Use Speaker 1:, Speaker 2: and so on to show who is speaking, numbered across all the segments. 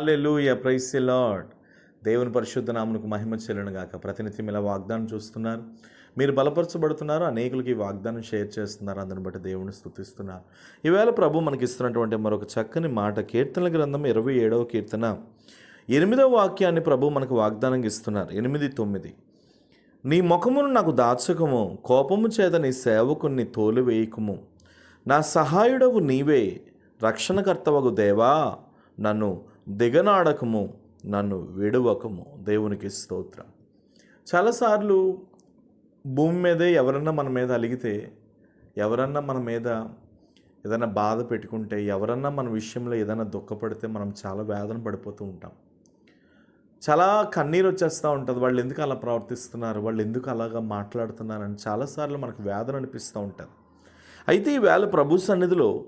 Speaker 1: Hallelujah price lord దేవుని పరిశుద్ధ నామునకు మహిమ చెల్లును గాక. ప్రతినిత్యం ఇలా వాగ్దానం చూస్తున్నారు. మీరు బలపరచబడుతున్నారు అనేకులకి వాగ్దానం షేర్ చేస్తున్నారు. అందుని బట్టి దేవుని స్థుతిస్తున్నారు ఈవేళ ప్రభు మనకి ఇస్తున్నటువంటి మరొక చక్కని మాట కీర్తనల గ్రంథం ఇరవై ఏడవ కీర్తన. ఎనిమిదవ వాక్యాన్ని ప్రభు మనకు వాగ్దానం ఇస్తున్నారు. ఎనిమిది తొమ్మిది. నీ ముఖమును నాకు దాచకము కోపము చేత నీ సేవకుని తోలివేయకము నా సహాయుడవు నీవే రక్షణకర్తవగు దేవా. నన్ను దిగనాడకము నన్ను విడువకము. దేవునికి స్తోత్రం. చాలాసార్లు భూమి మీదే ఎవరన్నా మన మీద అలిగితే ఎవరన్నా మన మీద ఏదైనా బాధ పెట్టుకుంటే ఎవరన్నా మన విషయంలో ఏదైనా దుఃఖపడితే మనం చాలా వేదన పడిపోతూ ఉంటాం. చాలా కన్నీరు వచ్చేస్తూ ఉంటుంది. వాళ్ళు ఎందుకు అలా ప్రవర్తిస్తున్నారు? వాళ్ళు ఎందుకు అలాగా మాట్లాడుతున్నారని చాలాసార్లు మనకు వేదన అనిపిస్తూ ఉంటుంది. అయితే ఈవేళ ప్రభు సన్నిధిలో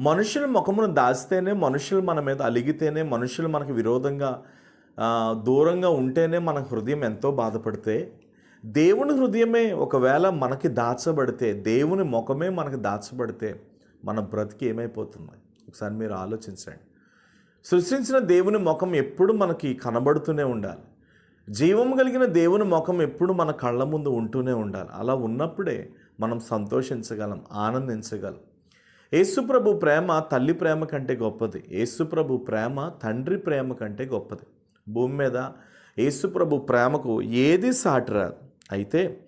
Speaker 1: మనుషుల ముఖమును దాచితేనే మనుషులు మన మీద అలిగితేనే మనుషులు మనకు విరోధంగా దూరంగా ఉంటేనే మన హృదయం ఎంతో బాధపడితే దేవుని హృదయమే ఒకవేళ మనకి దాచబడితే దేవుని ముఖమే మనకి దాచబడితే మన బ్రతికి ఏమైపోతుంది? ఒకసారి మీరు ఆలోచించండి. సృష్టించిన దేవుని ముఖం ఎప్పుడు మనకి కనబడుతూనే ఉండాలి. జీవం కలిగిన దేవుని ముఖం ఎప్పుడు మన కళ్ళ ముందు ఉంటూనే ఉండాలి. అలా ఉన్నప్పుడే మనం సంతోషించగలం ఆనందించగలం. యేసుప్రభు ప్రేమ తల్లి ప్రేమ కంటే గొప్పది. యేసుప్రభు ప్రేమ తండ్రి ప్రేమ కంటే గొప్పది. భూమి మీద యేసుప్రభు ప్రేమకు ఏది సాటి రాదు. అయితే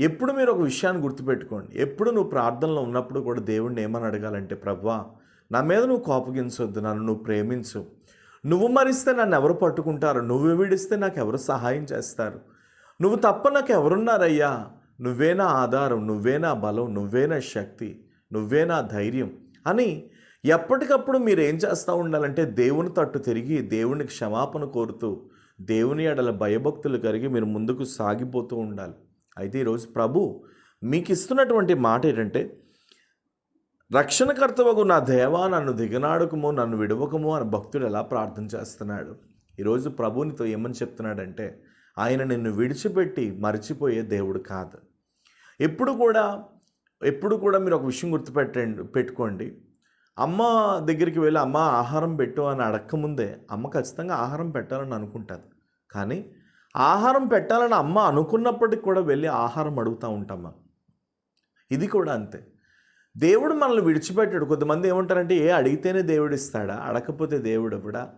Speaker 1: ఎప్పుడు మీరు ఒక విషయాన్ని గుర్తుపెట్టుకోండి. ఎప్పుడు నువ్వు ప్రార్థనలో ఉన్నప్పుడు కూడా దేవుణ్ణి ఏమని అడగాలంటే ప్రభా నా మీద నువ్వు కోపగించొద్దు నన్ను నువ్వు ప్రేమించు. నువ్వు మరిస్తే నన్ను ఎవరు పట్టుకుంటారు? నువ్వు విడిస్తే నాకు ఎవరు సహాయం చేస్తారు? నువ్వు తప్ప నాకు ఎవరున్నారయ్యా? నువ్వే నా ఆధారం నువ్వే నా బలం నువ్వే నా శక్తి. నువ్వే నా ధైర్యం అని ఎప్పటికప్పుడు మీరు ఏం చేస్తూ ఉండాలంటే దేవుని తట్టు తిరిగి దేవుని క్షమాపణ కోరుతూ దేవుని ఎడల భయభక్తులు కలిగి మీరు ముందుకు సాగిపోతూ ఉండాలి. అయితే ఈరోజు ప్రభు మీకు ఇస్తున్నటువంటి మాట ఏంటంటే రక్షణకర్తవకు నా దేవా నన్ను దిగనాడుకము నన్ను విడవకము అని భక్తుడు ఎలా ప్రార్థన చేస్తున్నాడు? ఈరోజు ప్రభునితో ఏమని చెప్తున్నాడంటే ఆయన నిన్ను విడిచిపెట్టి మర్చిపోయే దేవుడు కాదు. ఎప్పుడు కూడా ఎప్పుడు కూడా మీరు ఒక విషయం గుర్తుపెట్టండి పెట్టుకోండి. అమ్మ దగ్గరికి వెళ్ళి అమ్మ ఆహారం పెట్టు అని అడక్కముందే అమ్మ ఖచ్చితంగా ఆహారం పెట్టాలని అనుకుంటుంది. కానీ ఆహారం పెట్టాలని అమ్మ అనుకున్నప్పటికి కూడా వెళ్ళి ఆహారం అడుగుతూ ఉంటాం మనం. ఇది కూడా అంతే. దేవుడు మనల్ని విడిచిపెట్టాడు. కొంతమంది ఏమంటారంటే ఏ అడిగితేనే దేవుడు ఇస్తాడా? అడగకపోతే దేవుడు ఇవ్వడా?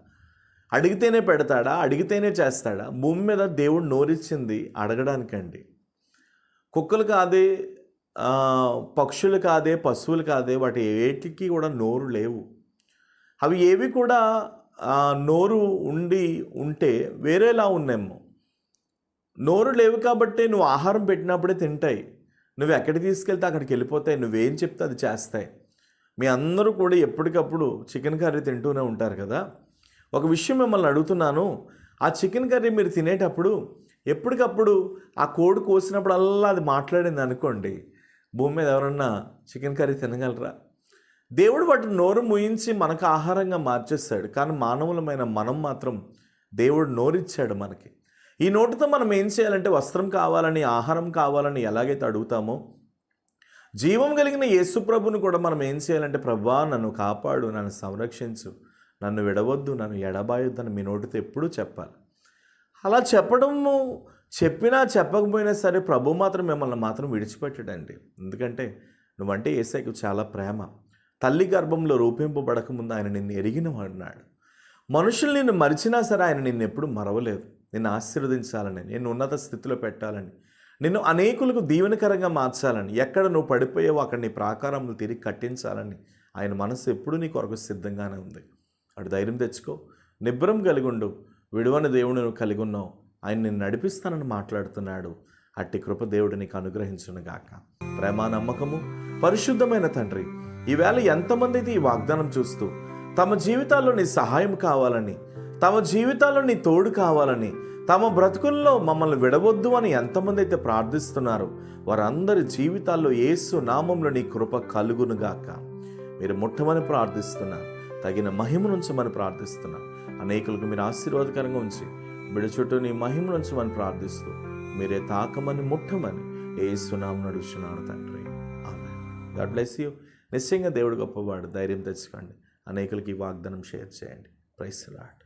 Speaker 1: అడిగితేనే పెడతాడా? అడిగితేనే చేస్తాడా? భూమి మీద దేవుడు నోరిచ్చింది అడగడానికండి. కుక్కలు కాదే పక్షులు కాదే పశువులు కాదే వాటి ఏటికి కూడా నోరు లేవు. అవి ఏవి కూడా నోరు ఉండి ఉంటే వేరేలా ఉన్నాయేమో నోరు లేవు కాబట్టి నువ్వు ఆహారం పెట్టినప్పుడే తింటాయి. నువ్వు ఎక్కడికి తీసుకెళ్తే అక్కడికి వెళ్ళిపోతాయి. నువ్వేం చెప్తే అది చేస్తాయి. మీ అందరూ కూడా ఎప్పటికప్పుడు చికెన్ కర్రీ తింటూనే ఉంటారు కదా. ఒక విషయం మిమ్మల్ని అడుగుతున్నాను. ఆ చికెన్ కర్రీ మీరు తినేటప్పుడు ఎప్పటికప్పుడు ఆ కోడి కోసినప్పుడల్లా అది మాట్లాడింది అనుకోండి. భూమి మీద ఎవరన్నా చికెన్ కర్రీ తినగలరా? దేవుడు వాటి నోరు ముయించి మనకు ఆహారంగా మార్చేస్తాడు. కానీ మానవులమైన మనం మాత్రం దేవుడు నోరిచ్చాడు మనకి. ఈ నోటితో మనం ఏం చేయాలంటే వస్త్రం కావాలని ఆహారం కావాలని ఎలాగైతే అడుగుతామో జీవం కలిగిన యేసుప్రభుని కూడా మనం ఏం చేయాలంటే ప్రభా నన్ను కాపాడు నన్ను సంరక్షించు నన్ను విడవద్దు నన్ను ఎడబాయొద్దని మీ నోటితో ఎప్పుడూ చెప్పాలి. అలా చెప్పడము చెప్పినా చెప్పకపోయినా సరే ప్రభు మాత్రం మిమ్మల్ని మాత్రం విడిచిపెట్టడండి. ఎందుకంటే నువ్వంటే ఏసైకు చాలా ప్రేమ. తల్లి గర్భంలో రూపింపబడకముందు ఆయన నిన్ను ఎరిగిన వాడినాడు. మనుషులు నిన్ను మరిచినా సరే ఆయన నిన్ను ఎప్పుడు మరవలేదు. నిన్ను ఆశీర్వదించాలని నిన్ను ఉన్నత స్థితిలో పెట్టాలని నిన్ను అనేకులకు దీవెనకరంగా మార్చాలని ఎక్కడ నువ్వు పడిపోయావో అక్కడ నీ ప్రాకారములు తిరిగి కట్టించాలని ఆయన మనసు ఎప్పుడూ నీ కొరకు సిద్ధంగానే ఉంది. అటు ధైర్యం తెచ్చుకో. నిబ్రం కలిగి ఉండు విడువని దేవుడు నువ్వు కలిగి ఉన్నావు. ఆయన నిన్ను నడిపిస్తానని మాట్లాడుతున్నాడు. అట్టి కృప దేవుడు నీకు అనుగ్రహించును గాక. ప్రేమ నమ్మకము పరిశుద్ధమైన తండ్రి ఈవేళ ఎంతమంది అయితే ఈ వాగ్దానం చూస్తూ తమ జీవితాల్లో నీ సహాయం కావాలని తమ జీవితాల్లో నీ తోడు కావాలని తమ బ్రతుకుల్లో మమ్మల్ని విడవద్దు అని ఎంతమంది అయితే ప్రార్థిస్తున్నారు వారందరి జీవితాల్లో ఏసు నామంలో నీ కృప కలుగునుగాక మీరు ముట్టమని ప్రార్థిస్తున్నారు తగిన మహిమ ఉంచమని ప్రార్థిస్తున్నా అనేకులకు మీరు ఆశీర్వాదకరంగా ఉంచి బిడ చుట్టూ నీ మహిమనుంచమని ప్రార్థిస్తూ మీరే తాకమని ముట్టమని ఏసునామం నడుస్తున్నాను తండ్రి. ఆమె గాడ్ బ్లెస్ యూ. నిశ్చయంగా దేవుడు గొప్పవాడు. ధైర్యం తెచ్చుకోండి. అనేకులకి వాగ్దానం షేర్ చేయండి. Price lord